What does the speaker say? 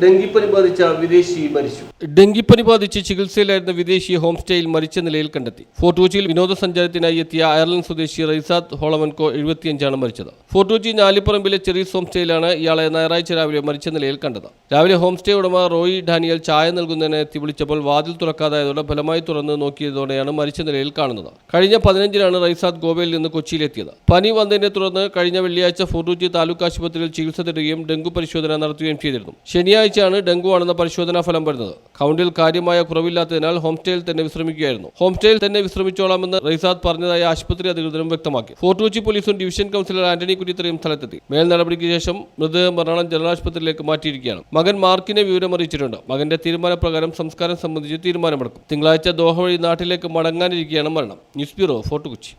ഡെങ്കിപ്പനി ബാധിച്ച വിദേശി മരിച്ചു. ഡെങ്കിപ്പനി ബാധിച്ച് ചികിത്സയിലായിരുന്ന വിദേശി ഹോം സ്റ്റേയിൽ മരിച്ച നിലയിൽ കണ്ടെത്തി. ഫോർട്ട് കൊച്ചിയിൽ വിനോദസഞ്ചാരത്തിനായി എത്തിയ അയർലൻഡ് സ്വദേശി റൈസാദ് ഹോളമൻകോ എഴുപത്തിയഞ്ചാണ് മരിച്ചത്. ഫോർട്ട് കൊച്ചി ഞാലിപ്പറമ്പിലെ ചെറീസ് ഹോം സ്റ്റേയിലാണ് ഇയാളെ ഞായറാഴ്ച രാവിലെ മരിച്ച നിലയിൽ കണ്ടത്. രാവിലെ ഹോം സ്റ്റേ ഉടമ റോയി ഡാനിയൽ ചായ നൽകുന്നതിന് എത്തി വിളിച്ചപ്പോൾ വാതിൽ തുറക്കാതായതോടെ ഫലമായി തുറന്ന് നോക്കിയതോടെയാണ് മരിച്ച നിലയിൽ കാണുന്നത്. കഴിഞ്ഞ പതിനഞ്ചിനാണ് റൈസാദ് ഗോവയിൽ നിന്ന് കൊച്ചിയിലെത്തിയത്. പനി വന്നതിനെ തുടർന്ന് കഴിഞ്ഞ വെള്ളിയാഴ്ച ഫോർട്ട് കൊച്ചി താലൂക്ക് ആശുപത്രിയിൽ ചികിത്സ തേടുകയും ഡെങ്കു പരിശോധന നടത്തുകയും ചെയ്തിരുന്നു. ശനിയാഴ്ചയാണ് ഡെങ്കു ആണെന്ന പരിശോധനാ ഫലം വരുന്നത്. കൗണ്ടിൽ കാര്യമായ കുറവില്ലാത്തതിനാൽ ഹോം സ്റ്റേയിൽ തന്നെ വിശ്രമിക്കുകയായിരുന്നു. ഹോം സ്റ്റേയിൽ തന്നെ വിശ്രമിച്ചോളാമെന്ന് റൈസാദ് പറഞ്ഞതായി ആശുപത്രി അധികൃതരും വ്യക്തമാക്കി. ഫോർട്ട് കൊച്ചി പോലീസും ഡിവിഷൻ കൗൺസിലർ ആന്റണി കുറ്റിത്തറയും സ്ഥലത്തെത്തി. മേൽ നടപടിക്ക് ശേഷം മൃതദേഹം എറണാകുളം ജനറൽ ആശുപത്രിയിലേക്ക് മാറ്റിയിരിക്കുകയാണ്. മകൻ മാർക്കിനെ വിവരം അറിയിച്ചിട്ടുണ്ട്. മകന്റെ തീരുമാനപ്രകാരം സംസ്കാരം സംബന്ധിച്ച് തീരുമാനമെടുക്കും. തിങ്കളാഴ്ച ദോഹ വഴി നാട്ടിലേക്ക് മടങ്ങാനിരിക്കുകയാണ് മരണം. News bureau Fort Kochi.